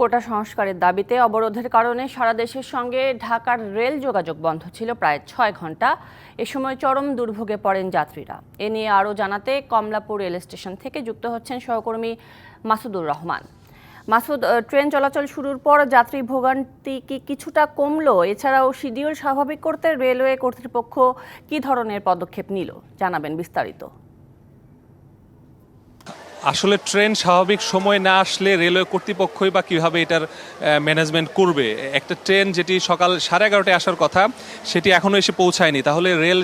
কোটা সংস্কারের দাবিতে অবরোধের কারণে সারা দেশের সঙ্গে ঢাকার রেল যোগাযোগ বন্ধ ছিল প্রায় ছয় ঘণ্টা। এ সময় চরম দুর্ভোগে পড়েন যাত্রীরা। এ নিয়ে আরও জানাতে কমলাপুর রেল স্টেশন থেকে যুক্ত হচ্ছেন সহকর্মী মাসুদুর রহমান। মাসুদ ট্রেন চলাচল শুরুর পর যাত্রী ভোগান্তি কি কিছুটা কমলো? এছাড়াও শিডিউল স্বাভাবিক করতে রেলওয়ে কর্তৃপক্ষ কী ধরনের পদক্ষেপ নিল? জানাবেন বিস্তারিত। আসলে ট্রেন স্বাভাবিক সময় না আসলে রেলওয়ে কর্তৃপক্ষই বা কীভাবে এটার ম্যানেজমেন্ট করবে? একটা ট্রেন যেটি সকাল সাড়ে এগারোটায় আসার কথা, সেটি এখনও এসে পৌঁছায়নি। তাহলে রেল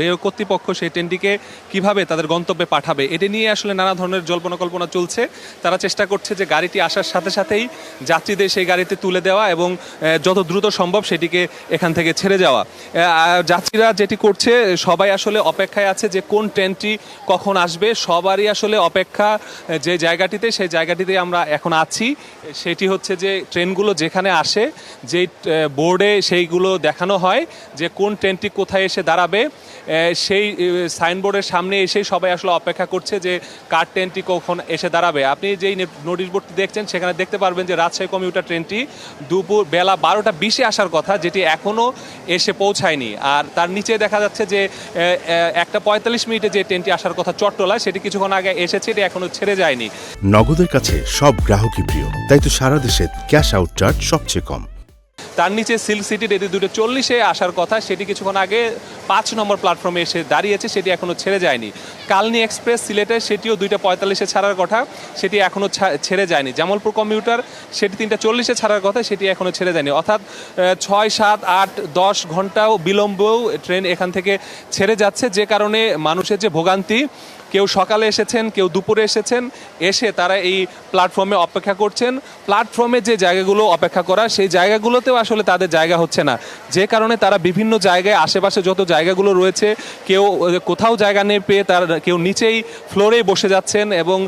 রেল কর্তৃপক্ষ সেই ট্রেনটিকে কীভাবে তাদের গন্তব্যে পাঠাবে? এটি নিয়ে আসলে নানা ধরনের জল্পনা কল্পনা চলছে। তারা চেষ্টা করছে যে গাড়িটি আসার সাথে সাথেই যাত্রীদের সেই গাড়িতে তুলে দেওয়া এবং যত দ্রুত সম্ভব সেটিকে এখান থেকে ছেড়ে যাওয়া। যাত্রীরা যেটি করছে, সবাই আসলে অপেক্ষায় আছে যে কোন ট্রেনটি কখন আসবে। সবারই আসলে অপেক্ষা যে জায়গাটিতে, সেই জায়গাটিতে আমরা এখন আছি। সেটি হচ্ছে যে ট্রেনগুলো যেখানে আসে, যেই বোর্ডে সেইগুলো দেখানো হয় যে কোন ট্রেনটি কোথায় এসে দাঁড়াবে। সেই সাইনবোর্ডের সামনে এসে সবাই আসলে অপেক্ষা করছে যে কার ট্রেনটি কখন এসে দাঁড়াবে। আপনি যেই নোটিশ বোর্ডটি দেখছেন, সেখানে দেখতে পারবেন যে রাজশাহী কমিউটার ট্রেনটি দুপুর বেলা বারোটা বিশে আসার কথা, যেটি এখনও এসে পৌঁছায়নি। আর তার নিচে দেখা যাচ্ছে যে একটা পঁয়তাল্লিশ মিনিটে যে ট্রেনটি আসার কথা চট্টলায়, সেটি কিছুক্ষণ আগে এসেছে, এটি এখনও ছেড়ে যায়নি। নগদের কাছে সব গ্রাহকই প্রিয় তাই তো সারা দেশে ক্যাশ আউট চার্জ সবচেয়ে কম। তার নিচে সিল্ক সিটির এটি দুটো চল্লিশে আসার কথা সেটি কিছুক্ষণ আগে পাঁচ নম্বর প্ল্যাটফর্মে এসে দাঁড়িয়েছে সেটি এখনও ছেড়ে যায়নি। কালনি এক্সপ্রেস সিলেটে সেটিও দুইটা পঁয়তাল্লিশে ছাড়ার কথা সেটি এখনও ছেড়ে যায়নি। জামালপুর কমিউটার সেটি তিনটা চল্লিশে ছাড়ার কথা সেটি এখনও ছেড়ে যায়নি। অর্থাৎ ছয় সাত আট দশ ঘন্টাও বিলম্বও ট্রেন এখান থেকে ছেড়ে যাচ্ছে যে কারণে মানুষের যে ভোগান্তি কেউ সকালে এসেছেন, কেউ দুপুরে এসেছেন, এসে তারা এই প্ল্যাটফর্মে অপেক্ষা করছেন। প্ল্যাটফর্মে যে জায়গাগুলো অপেক্ষা করা, সেই জায়গাগুলোতেও আসলে তাদের জায়গা হচ্ছে না। যে কারণে তারা বিভিন্ন জায়গায়, আশেপাশে যত জায়গাগুলো রয়েছে, কেউ কোথাও জায়গা নেই পেয়ে তার, কেউ নিচেই ফ্লোরেই বসে যাচ্ছেন এবং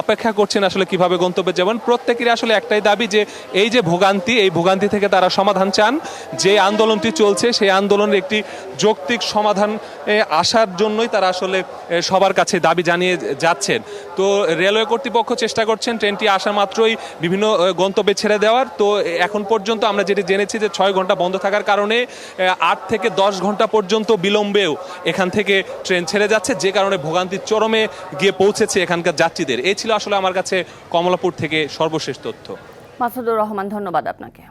অপেক্ষা করছেন আসলে কীভাবে গন্তব্যে যাবেন। প্রত্যেকেরই আসলে একটাই দাবি যে, এই যে ভোগান্তি, এই ভোগান্তি থেকে তারা সমাধান চান। যে আন্দোলনটি চলছে, সেই আন্দোলনের একটি যৌক্তিক সমাধান আসার জন্যই তারা আসলে সবার কাছে দাবি জানিয়ে যাচ্ছেন। তো রেলওয়ে কর্তৃপক্ষ চেষ্টা করছেন ট্রেনটি আসা মাত্রই বিভিন্ন গন্তব্যে ছেড়ে দেওয়ার। তো এখন পর্যন্ত আমরা যেটি জেনেছি যে ছয় ঘণ্টা বন্ধ থাকার কারণে আট থেকে দশ ঘণ্টা পর্যন্ত বিলম্বেও এখান থেকে ট্রেন ছেড়ে যাচ্ছে, যে কারণে ভোগান্তির চরমে গিয়ে পৌঁছেছে এখানকার যাত্রীদের। এই ছিল আসলে আমার কাছে কমলাপুর থেকে সর্বশেষ তথ্য। মাসুদুর রহমান, ধন্যবাদ আপনাকে।